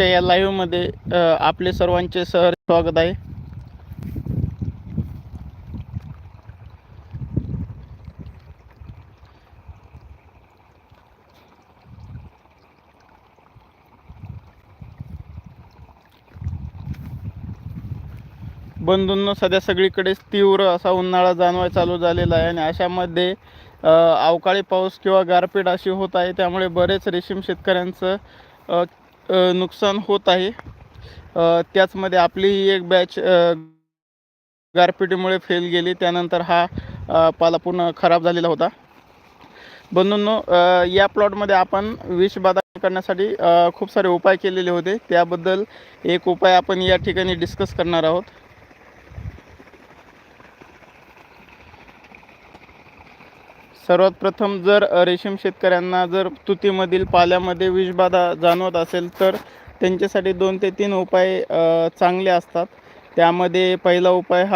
आजच्या या लाईव्हमध्ये आपले सर्वांचे सर स्वागत आहे. बंधूंना सध्या सगळीकडेच तीव्र असा उन्हाळा जाणवाय चालू झालेला आहे आणि अशामध्ये अवकाळी पाऊस किंवा गारपीट अशी होत आहे त्यामुळे बरेच रेशीम शेतकऱ्यांचं नुकसान होत आहे. त्याचमध्ये आपली एक बॅच गारपिटीमुळे फेल गेली. त्यानंतर हा पाला पूर्ण खराब झालेला होता. बंधूंनो या प्लॉटमध्ये आपण विषबाधा करण्यासाठी खूप सारे उपाय केलेले होते. त्याबद्दल एक उपाय आपण या ठिकाणी डिस्कस करणार आहोत. सर्वात प्रथम जर रेशीम शेतकऱ्यांना जर तुतीमधील पाल्यामध्ये विषबाधा जाणवत असेल तर त्यांच्यासाठी दोन ते तीन उपाय चांगले असतात. त्यामध्ये पहिला उपाय हा